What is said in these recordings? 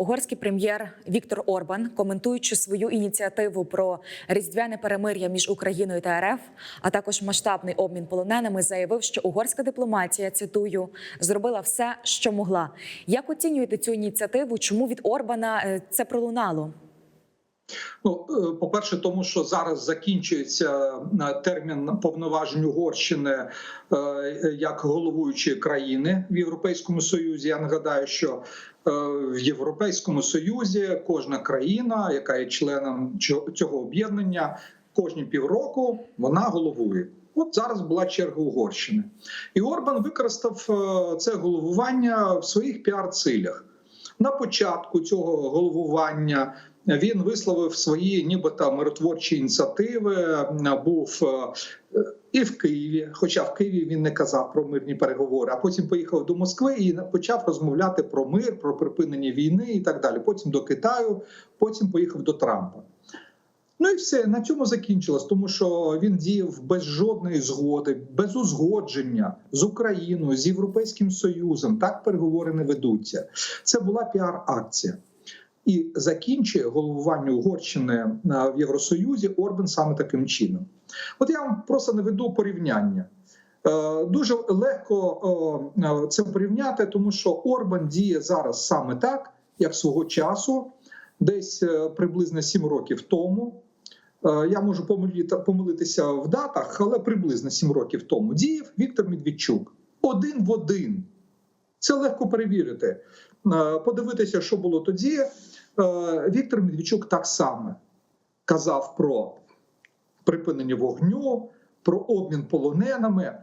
Угорський прем'єр Віктор Орбан, коментуючи свою ініціативу про різдвяне перемир'я між Україною та РФ, а також масштабний обмін полоненими, заявив, що угорська дипломатія цитую зробила все, що могла. Як оцінюєте цю ініціативу? Чому від Орбана е, це пролунало? Ну, е, по-перше, тому що зараз закінчується е, термін повноважень Угорщини е, як головуючої країни в Європейському Союзі. Я нагадаю, що в Європейському Союзі кожна країна, яка є членом цього об'єднання, кожні півроку вона головує. От зараз була черга Угорщини, і Орбан використав це головування в своїх піар-цілях. На початку цього головування він висловив свої, нібито миротворчі ініціативи. Був е, і в Києві, хоча в Києві він не казав про мирні переговори. А потім поїхав до Москви і почав розмовляти про мир, про припинення війни і так далі. Потім до Китаю, потім поїхав до Трампа. Ну і все на цьому закінчилось, тому що він діяв без жодної згоди, без узгодження з Україною, з Європейським Союзом. Так переговори не ведуться. Це була піар-акція. І закінчує головування Угорщини е, в Євросоюзі Орбан саме таким чином. От я вам просто наведу порівняння. Е, дуже легко е, це порівняти, тому що Орбан діє зараз саме так, як свого часу, десь приблизно 7 років тому. Я можу помилитися в датах, але приблизно 7 років тому діяв Віктор Медведчук. Один в один. Це легко перевірити. Подивитися, що було тоді. Е, Віктор Медведчук так само казав про припинення вогню, про обмін полоненими.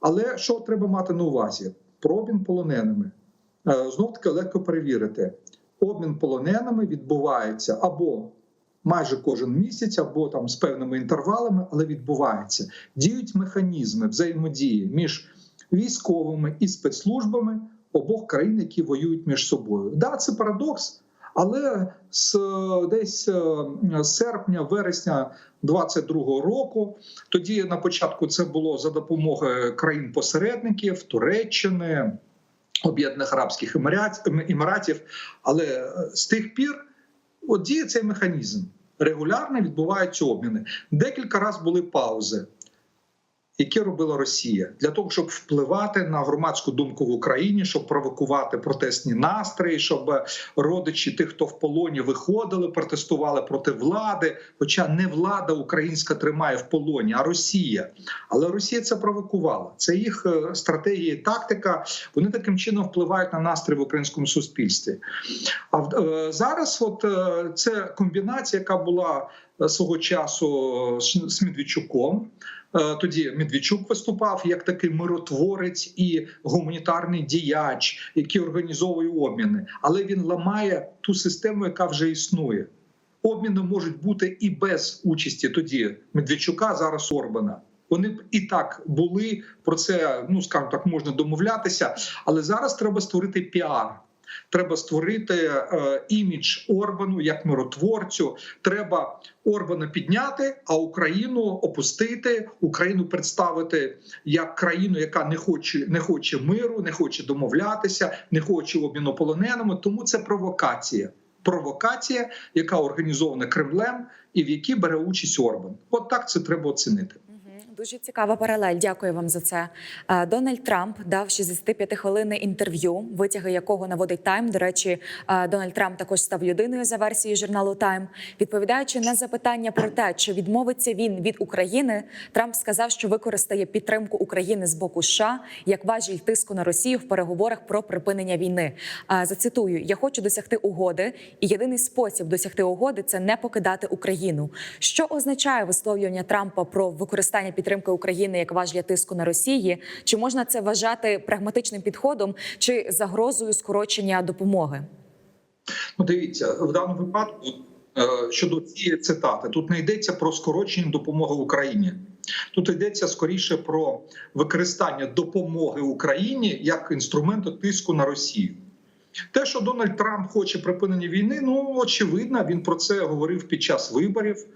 Але що треба мати на увазі? Про обмін полоненими. Е, Знов таки легко перевірити. Обмін полоненими відбувається або майже кожен місяць, або там з певними інтервалами, але відбувається. Діють механізми взаємодії між військовими і спецслужбами обох країн, які воюють між собою. Да, це парадокс. Але з десь серпня, вересня 22-го року, тоді на початку це було за допомогою країн-посередників Туреччини, Об'єднаних Арабських Еміратів. Але з тих пір от діє цей механізм. Регулярно відбуваються обміни. Декілька разів були паузи які робила Росія для того, щоб впливати на громадську думку в Україні, щоб провокувати протестні настрої, щоб родичі тих, хто в полоні виходили, протестували проти влади. Хоча не влада українська тримає в полоні, а Росія. Але Росія це провокувала. Це їх е, стратегія, і тактика. Вони таким чином впливають на настрій в українському суспільстві. А е, зараз, от е, це комбінація, яка була свого часу з Медведчуком. Е, тоді Медведчук виступав як такий миротворець і гуманітарний діяч, який організовує обміни, але він ламає ту систему, яка вже існує. Обміни можуть бути і без участі тоді Медведчука, зараз Орбана. Вони б і так були про це. Ну скажімо так, можна домовлятися, але зараз треба створити піар. Треба створити е, імідж Орбану як миротворцю. Треба Орбана підняти, а Україну опустити, Україну представити як країну, яка не хоче не хоче миру, не хоче домовлятися, не хоче обміну полоненими. Тому це провокація. Провокація, яка організована Кремлем, і в якій бере участь Орбан. От так це треба оцінити. Дуже цікава паралель. Дякую вам за це. Е, Дональд Трамп дав 65 хвилини інтерв'ю, витяги якого наводить Тайм. До речі, е, Дональд Трамп також став людиною за версією журналу Тайм. Відповідаючи на запитання про те, чи відмовиться він від України, Трамп сказав, що використає підтримку України з боку США як важіль тиску на Росію в переговорах про припинення війни. Е, Зацитую: я хочу досягти угоди, і єдиний спосіб досягти угоди це не покидати Україну. Що означає висловлювання Трампа про використання підтримки підтримки України як важля тиску на Росії? Чи можна це вважати прагматичним підходом чи загрозою скорочення допомоги? Ну, дивіться в даному випадку е, щодо цієї цитати. Тут не йдеться про скорочення допомоги Україні. Тут йдеться скоріше про використання допомоги Україні як інструменту тиску на Росію. Те, що Дональд Трамп хоче припинення війни, ну очевидно, він про це говорив під час виборів.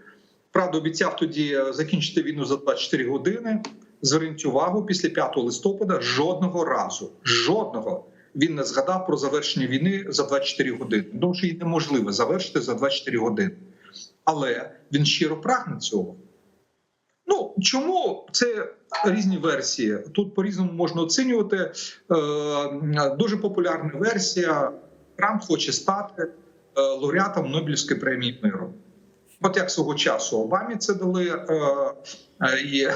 Правда, обіцяв тоді е, закінчити війну за 24 години. Зверніть увагу, після 5 листопада жодного разу, жодного він не згадав про завершення війни за 24 години. Тому що її неможливо завершити за 24 години. Але він щиро прагне цього. Ну чому це різні версії? Тут по-різному можна оцінювати. Е, дуже популярна версія. Трамп хоче стати е, лауреатом Нобелівської премії миру. От як свого часу Обамі це дали, е, е, і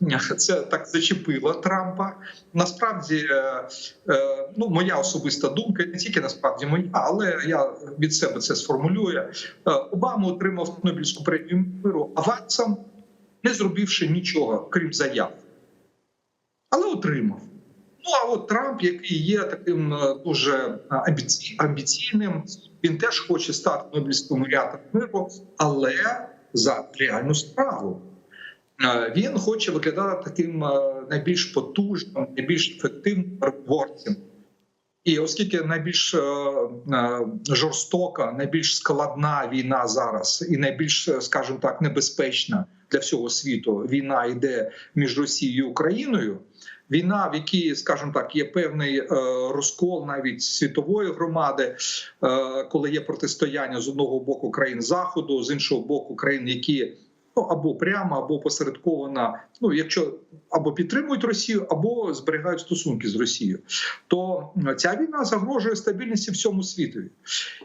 це так зачепило Трампа. Насправді, е, е, ну моя особиста думка, не тільки насправді моя, але я від себе це сформулюю. Е, Обама отримав Нобелівську премію миру авансом, не зробивши нічого, крім заяв. Але отримав. Ну а от Трамп, який є таким е, дуже амбіційним, він теж хоче стати Нобелівським лауреатом миру, але за реальну справу. Е, Він хоче виглядати таким е, найбільш потужним, найбільш ефективним переговорцем. І оскільки найбільш е, жорстока, найбільш складна війна зараз, і найбільш, скажімо так, небезпечна для всього світу війна йде між Росією і Україною. Війна, в якій, скажімо так, є певний е, розкол навіть світової громади, е, коли є протистояння з одного боку країн заходу, з іншого боку країн, які ну або прямо, або посередковано, ну якщо або підтримують Росію, або зберігають стосунки з Росією, то ця війна загрожує стабільності всьому світові,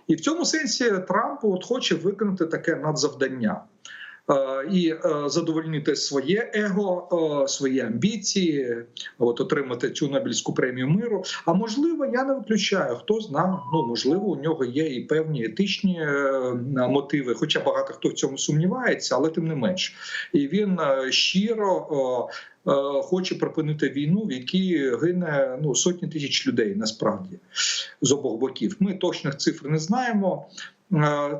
і в цьому сенсі Трамп от хоче виконати таке надзавдання. Е, І е, задовольнити своє его, е, свої амбіції, от отримати цю Нобелівську премію миру. А можливо, я не виключаю, хто зна, ну можливо, у нього є і певні етичні мотиви, хоча багато хто в цьому сумнівається, але тим не менш. І він щиро хоче припинити війну, в якій гине ну сотні тисяч людей насправді з обох боків. Ми точних цифр не знаємо.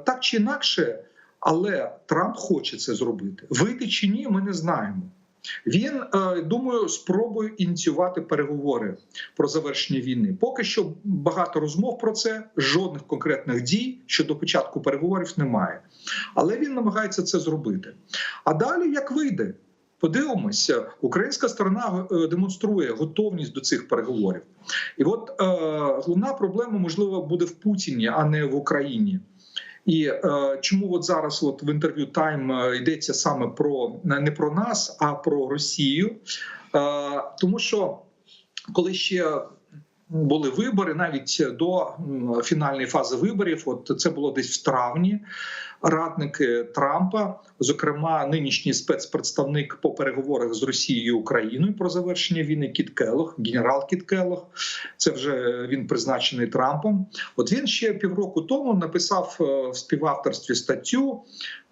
Так чи інакше, але Трамп хоче це зробити. Вийде чи ні, ми не знаємо. Він е, думаю, спробує ініціювати переговори про завершення війни. Поки що багато розмов про це, жодних конкретних дій щодо початку переговорів немає. Але він намагається це зробити. А далі як вийде? Подивимося, українська сторона е, демонструє готовність до цих переговорів. І от е, головна проблема можливо буде в Путіні, а не в Україні. І е, чому от зараз, от в інтерв'ю Тайм е, йдеться саме про не про нас, а про Росію, е, тому що коли ще були вибори, навіть до фінальної фази виборів, от це було десь в травні. Радники Трампа, зокрема, нинішній спецпредставник по переговорах з Росією і Україною про завершення війни Кіт Келлог, генерал Кіт Келлог, це вже він призначений Трампом. От він ще півроку тому написав е, в співавторстві статтю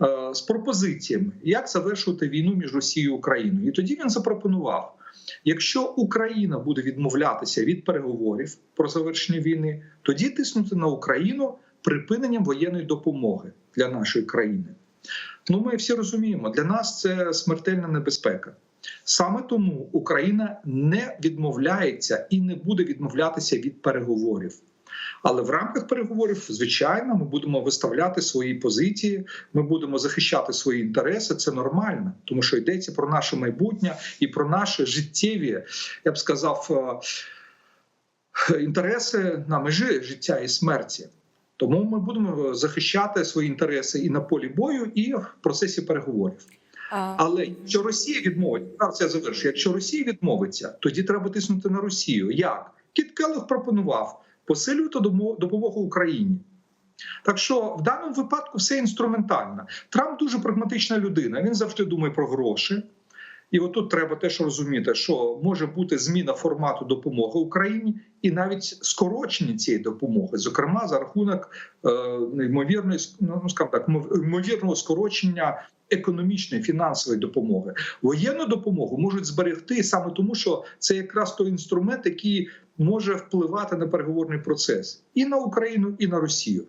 е, з пропозиціями, як завершувати війну між Росією і Україною. І тоді він запропонував: якщо Україна буде відмовлятися від переговорів про завершення війни, тоді тиснути на Україну припиненням воєнної допомоги для нашої країни. Ну, ми всі розуміємо, для нас це смертельна небезпека. Саме тому Україна не відмовляється і не буде відмовлятися від переговорів. Але в рамках переговорів, звичайно, ми будемо виставляти свої позиції, ми будемо захищати свої інтереси. Це нормально, тому що йдеться про наше майбутнє і про наші життєві, я б сказав, е, інтереси на межі життя і смерті. Тому ми будемо захищати свої інтереси і на полі бою, і в процесі переговорів. Але якщо Росія відмовить, зараз я завершу. Якщо Росія відмовиться, тоді треба тиснути на Росію. Як Кіт Келлог пропонував посилювати допомогу Україні. Так що в даному випадку все інструментально. Трамп дуже прагматична людина. Він завжди думає про гроші. І отут треба теж розуміти, що може бути зміна формату допомоги Україні і навіть скорочення цієї допомоги, зокрема за рахунок е, ймовірної ну скажімо так, мов- ймовірного скорочення економічної фінансової допомоги. Воєнну допомогу можуть зберегти саме тому, що це якраз той інструмент, який може впливати на переговорний процес і на Україну, і на Росію.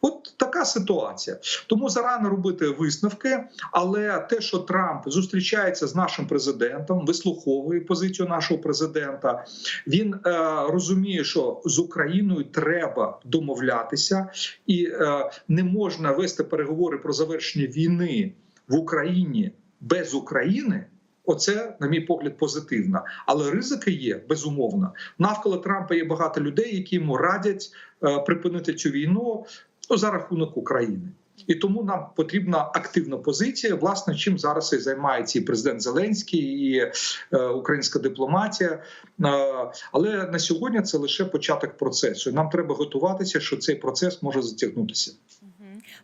От така ситуація. Тому зарано робити висновки. Але те, що Трамп зустрічається з нашим президентом, вислуховує позицію нашого президента, він е, розуміє, що з Україною треба домовлятися, і е, не можна вести переговори про завершення війни в Україні без України. Оце, на мій погляд, позитивно. Але ризики є безумовно. Навколо Трампа є багато людей, які йому радять е, припинити цю війну ну, за рахунок України. І тому нам потрібна активна позиція. Власне, чим зараз і займається і президент Зеленський, і е, українська дипломатія. Е, але на сьогодні це лише початок процесу. Нам треба готуватися, що цей процес може затягнутися.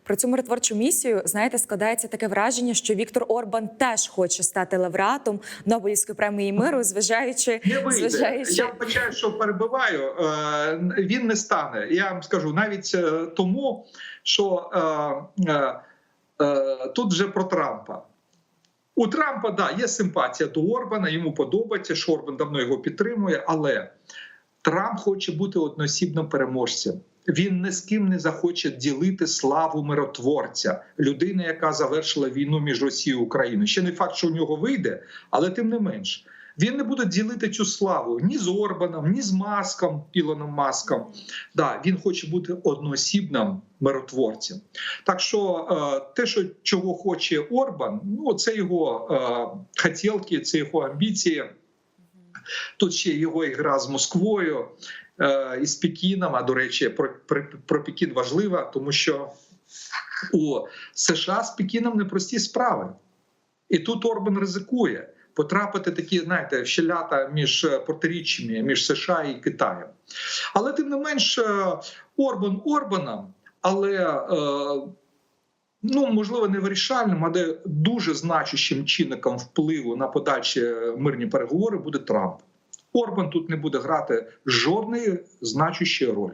Про цю миротворчу місію знаєте, складається таке враження, що Віктор Орбан теж хоче стати лауреатом Нобелівської премії миру, зважаючи Не зважаючи Я вбачаю, що перебиваю. Е, Він не стане. Я вам скажу навіть е, тому, що е, тут вже про Трампа. У Трампа да є симпатія до Орбана. Йому подобається, що Орбан давно його підтримує, але Трамп хоче бути одноосібним переможцем. Він ні з ким не захоче ділити славу миротворця, людини, яка завершила війну між Росією і Україною. Ще не факт, що у нього вийде, але тим не менш. Він не буде ділити цю славу ні з Орбаном, ні з Маском, Ілоном Маском. Да, він хоче бути одноосібним миротворцем. Так що е, те, що чого хоче Орбан, ну це його е, хотілки, це його амбіції. Тут ще його ігра з Москвою е, і з Пекіном. А до речі, про, про, про Пекін важлива, тому що у США з Пекіном непрості справи. І тут Орбан ризикує потрапити такі, знаєте, щелята між е, протиріччями між США і Китаєм. Але тим не менш, е, Орбан Орбаном, але е, ну можливо не вирішальним, але дуже значущим чинником впливу на подальші мирні переговори буде Трамп. Орбан тут не буде грати жодної значущої ролі.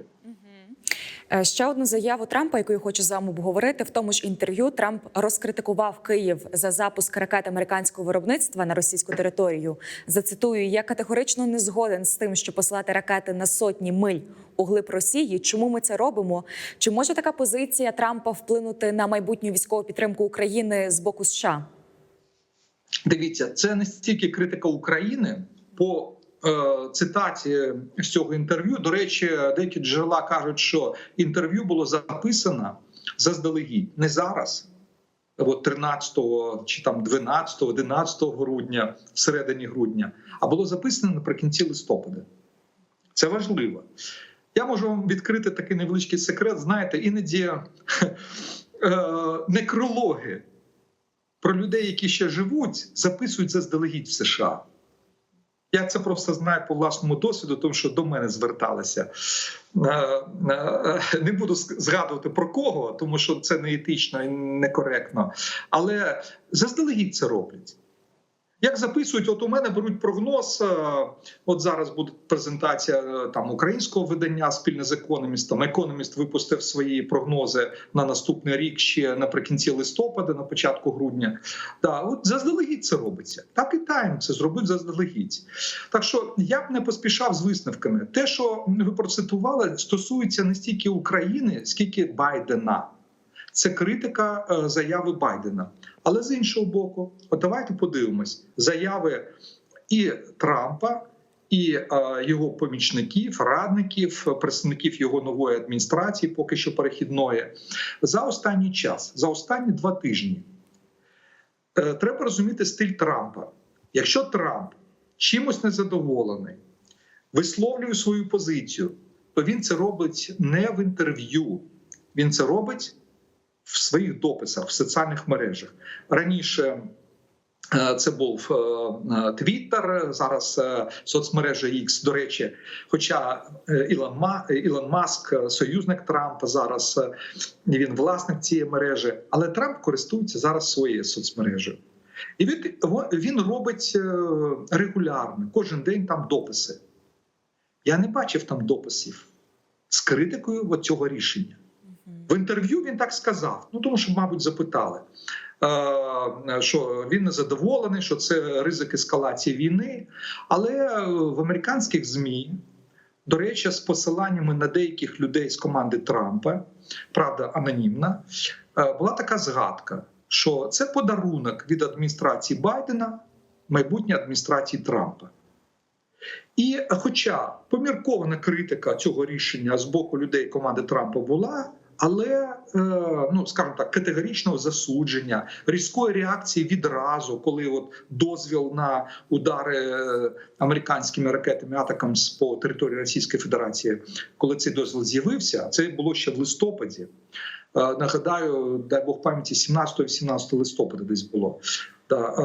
Е, Ще одну заяву Трампа, яку я хочу з вами обговорити. В тому ж інтерв'ю Трамп розкритикував Київ за запуск ракет американського виробництва на російську територію. Зацитую: я категорично не згоден з тим, що посилати ракети на сотні миль у глиб Росії. Чому ми це робимо? Чи може така позиція Трампа вплинути на майбутню військову підтримку України з боку США? Дивіться, це не стільки критика України по цитаті з цього інтерв'ю. До речі, деякі джерела кажуть, що інтерв'ю було записано заздалегідь не зараз. От 13 чи там 12, 11 грудня, всередині грудня, а було записано наприкінці листопада. Це важливо. Я можу вам відкрити такий невеличкий секрет. Знаєте, іноді е, некрологи про людей, які ще живуть, записують заздалегідь в США. Я це просто знаю по власному досвіду, тому що до мене зверталися. Е, е, Не буду згадувати про кого, тому що це не етично і некоректно. Але заздалегідь це роблять. Як записують, от у мене беруть прогноз. е, От зараз буде презентація е, там українського видання спільно з економістом. Економіст випустив свої прогнози на наступний рік ще наприкінці листопада, на початку грудня. Да, от заздалегідь це робиться. Так і тайм це зробить заздалегідь. Так що я б не поспішав з висновками. Те, що ви процитували, стосується не стільки України, скільки Байдена. Це критика е, заяви Байдена. Але з іншого боку, от давайте подивимось заяви і Трампа, і е, його помічників, радників, представників його нової адміністрації, поки що перехідної, за останній час, за останні два тижні. Е, треба розуміти стиль Трампа. Якщо Трамп чимось незадоволений, висловлює свою позицію, то він це робить не в інтерв'ю, він це робить в своїх дописах в соціальних мережах. Раніше е, це був Твіттер, зараз е, соцмережа X, До речі, хоча е, Ілон, Ма, Ілон Маск, союзник Трампа, зараз він власник цієї мережі, але Трамп користується зараз своєю соцмережею. І він, він робить регулярно, кожен день там дописи. Я не бачив там дописів з критикою цього рішення. В інтерв'ю він так сказав. Ну тому що, мабуть, запитали, е, що він не задоволений, що це ризик ескалації війни. Але в американських змі, до речі, з посиланнями на деяких людей з команди Трампа, правда, анонімна, е, була така згадка, що це подарунок від адміністрації Байдена майбутньої адміністрації Трампа. І, хоча поміркована критика цього рішення з боку людей команди Трампа була, Але е, ну скажімо так, категоричного засудження, різкої реакції відразу, коли от дозвіл на удари е, американськими ракетами атакамс по території Російської Федерації, коли цей дозвіл з'явився, це було ще в листопаді. Е, Нагадаю, дай Бог пам'яті 17-18 листопада десь було. Та,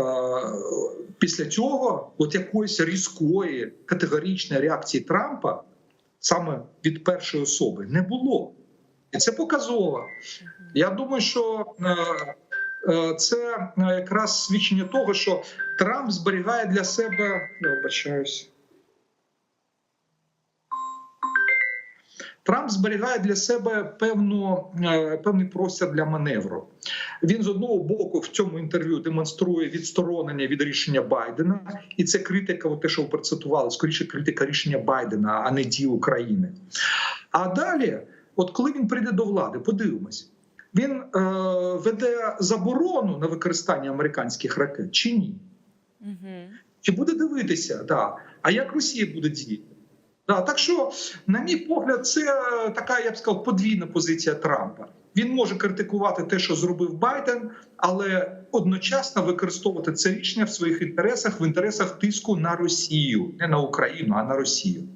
після цього, от якоїсь різкої категоричної реакції Трампа саме від першої особи не було. І це показово. Я думаю, що е, е, це е, якраз свідчення того, що Трамп зберігає для себе. Я вибачаюсь. Трамп зберігає для себе певну, певний простір для маневру. Він з одного боку в цьому інтерв'ю демонструє відсторонення від рішення Байдена, і це критика, те, що ви процитували, скоріше критика рішення Байдена, а не дій України. А далі, от коли він прийде до влади, подивимось, він е, веде заборону на використання американських ракет чи ні? Угу. Чи буде дивитися, да. а як Росія буде діяти? Да, так що, на мій погляд, це така, я б сказав, подвійна позиція Трампа. Він може критикувати те, що зробив Байден, але одночасно використовувати це рішення в своїх інтересах, в інтересах тиску на Росію, не на Україну, а на Росію.